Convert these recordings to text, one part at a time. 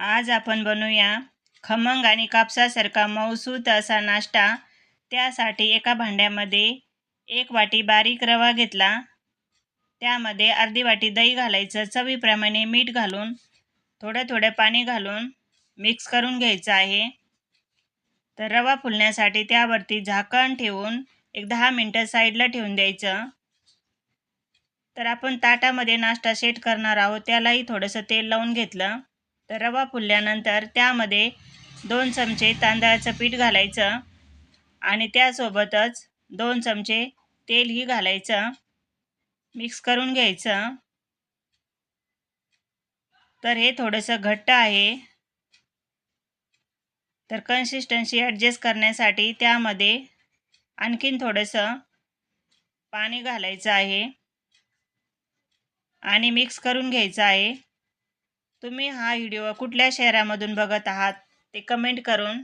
आज आपण बनवूया खमंग आणि कापसासारखा मऊसूत असा नाश्ता. त्यासाठी एका भांड्यामध्ये एक वाटी बारीक रवा घेतला. त्यामध्ये अर्धी वाटी दही घालायचं चवीप्रमाणे मीठ घालून थोडं थोडं पाणी घालून मिक्स करून घ्यायचं आहे. तर रवा फुलण्यासाठी त्यावरती झाकण ठेवून एक दहा मिनटं साईडला ठेवून द्यायचं. तर आपण ताटामध्ये नाश्ता सेट करणार आहोत त्यालाही थोडंसं तेल लावून घेतलं. तर रवा फुलल्यानंतर त्यामध्ये दोन चमचे तांदळाचं पीठ घालायचं आणि त्यासोबतच दोन चमचे तेलही घालायचं. मिक्स करून घ्यायचं. तर हे थोडंसं घट्ट आहे. तर कन्सिस्टन्सी ॲडजस्ट करण्यासाठी त्यामध्ये आणखीन थोडंसं पाणी घालायचं आहे. आणि मिक्स करून घ्यायचं आहे. तुम्ही हा व्हिडिओ कुठल्या शहरामधून बघत आहात ते कमेंट करून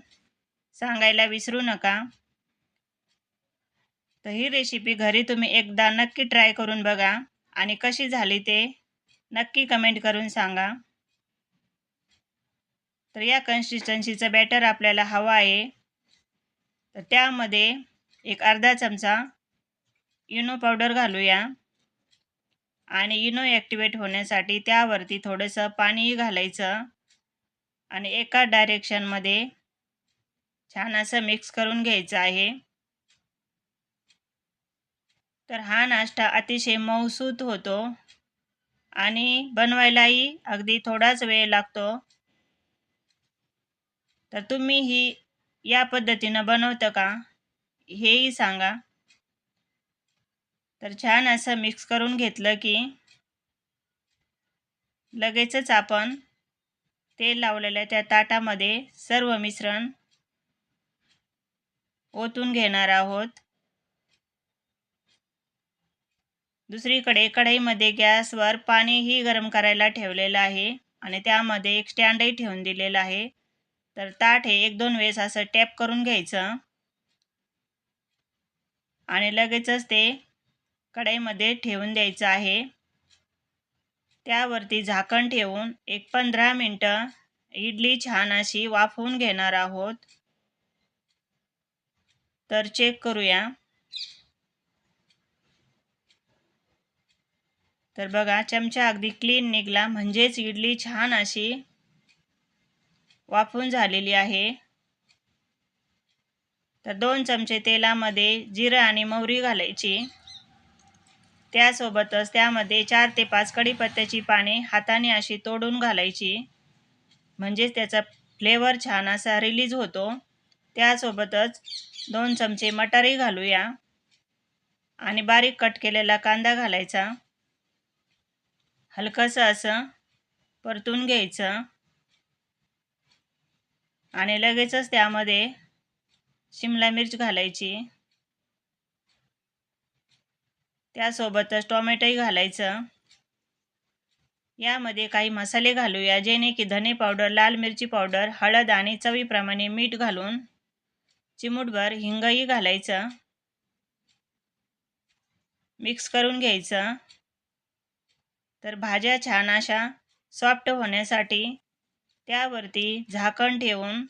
सांगायला विसरू नका. तर ही रेसिपी घरी तुम्ही एकदा नक्की ट्राय करून बघा आणि कशी झाली ते नक्की कमेंट करून सांगा. तर या कन्सिस्टन्सीचं बॅटर आपल्याला हवं आहे. तर त्यामध्ये एक अर्धा चमचा इनो पावडर घालूया. आणि इनो ॲक्टिवेट होण्यासाठी त्यावरती थोडंसं पाणीही घालायचं. आणि एका डायरेक्शनमध्ये छान असं मिक्स करून घ्यायचं आहे. तर हा नाश्ता अतिशय मौसूत होतो. आणि बनवायलाही अगदी थोडाच वेळ लागतो. तर तुम्ही ही या पद्धतीनं बनवतं का? हेही सांगा. तर छान असं मिक्स करून घेतलं की लगेचच आपण तेल लावलेल्या त्या ताटामध्ये सर्व मिश्रण ओतून घेणार आहोत. दुसरीकडे कढईमध्ये गॅसवर पाणीही गरम करायला ठेवलेलं आहे आणि त्यामध्ये एक स्टँडही ठेवून दिलेलं आहे. तर ताट हे एक दोन वेळेस असं टॅप करून घ्यायचं आणि लगेचच ते कढईमध्ये ठेवून द्यायचं आहे. त्यावरती झाकण ठेवून एक पंधरा मिनटं इडली छान अशी वाफवून घेणार आहोत. तर चेक करूया. तर बघा चमचा अगदी क्लीन निघला. म्हणजेच इडली छान अशी वाफून झालेली आहे. तर दोन चमचे तेलामध्ये जिरं आणि मोहरी घालायची. त्यासोबतच त्यामध्ये चार ते पाच कढीपत्त्याची पाने हाताने अशी तोडून घालायची. म्हणजेच त्याचा फ्लेवर छान असा रिलीज होतो. त्यासोबतच दोन चमचे मटारही घालूया. आणि बारीक कट केलेला कांदा घालायचा. हलकंसं असं परतून घ्यायचं. आणि लगेचच त्यामध्ये शिमला मिर्च घालायची. त्यासोबतच टोमॅटोही घालायचं. यामध्ये काही मसाले घालूया जेणे की धने पावडर लाल मिरची पावडर हळद आणि चवीप्रमाणे मीठ घालून चिमूटभर हिंगही घालायचं. मिक्स करून घ्यायचं. तर भाज्या छान अशा सॉफ्ट होण्यासाठी त्यावरती झाकण ठेवून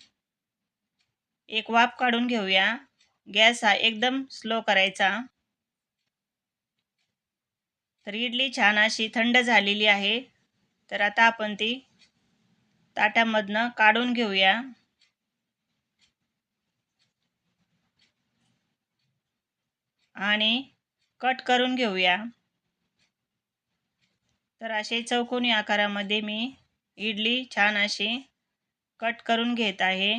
एक वाफ काढून घेऊया. गॅस हा एकदम स्लो करायचा. तर इडली छान अशी थंड झालेली आहे. तर आता आपण ती ताटामधनं काढून घेऊया. आणि कट करून घेऊया. तर असे चौकोनी आकारामध्ये मी इडली छान अशी कट करून घेत आहे.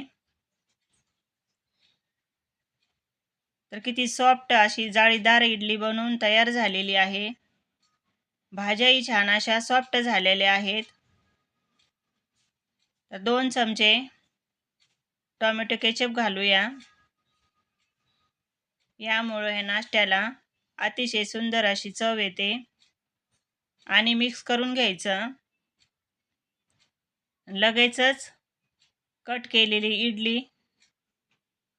तर किती सॉफ्ट अशी जाळीदार इडली बनवून तयार झालेली आहे. भाज्याही छान अशा सॉफ्ट झालेल्या आहेत. तर दोन चमचे टोमॅटो केचप घालूया. यामुळं ह्या नाश्त्याला अतिशय सुंदर अशी चव येते. आणि मिक्स करून घ्यायचं. लगेचच कट केलेली इडली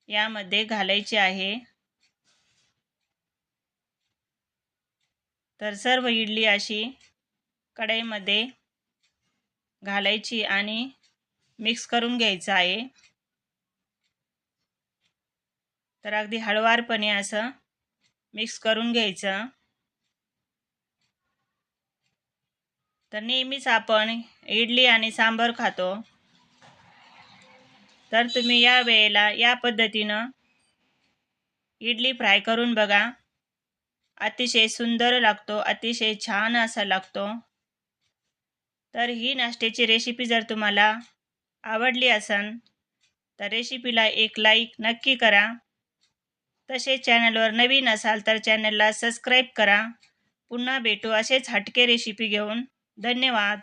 यामध्ये घालायची आहे. तर सर्व इडली अशी कढईमध्ये घालायची आणि मिक्स करून घ्यायचं आहे. तर अगदी हळवारपणे असं मिक्स करून घ्यायचं. तर नेहमीच आपण इडली आणि सांबर खातो. तर तुम्ही या वेळेला या पद्धतीनं इडली फ्राय करून बघा. अतिशय सुंदर लागतो अतिशय छान असा लागतो. तर ही नाश्त्याची रेसिपी जर तुम्हाला आवडली असेल तर रेसिपीला एक लाईक नक्की करा. तसेच चॅनलवर नवीन असाल तर चॅनलला सबस्क्राईब करा. पुन्हा भेटू असेच हटके रेसिपी घेऊन. धन्यवाद.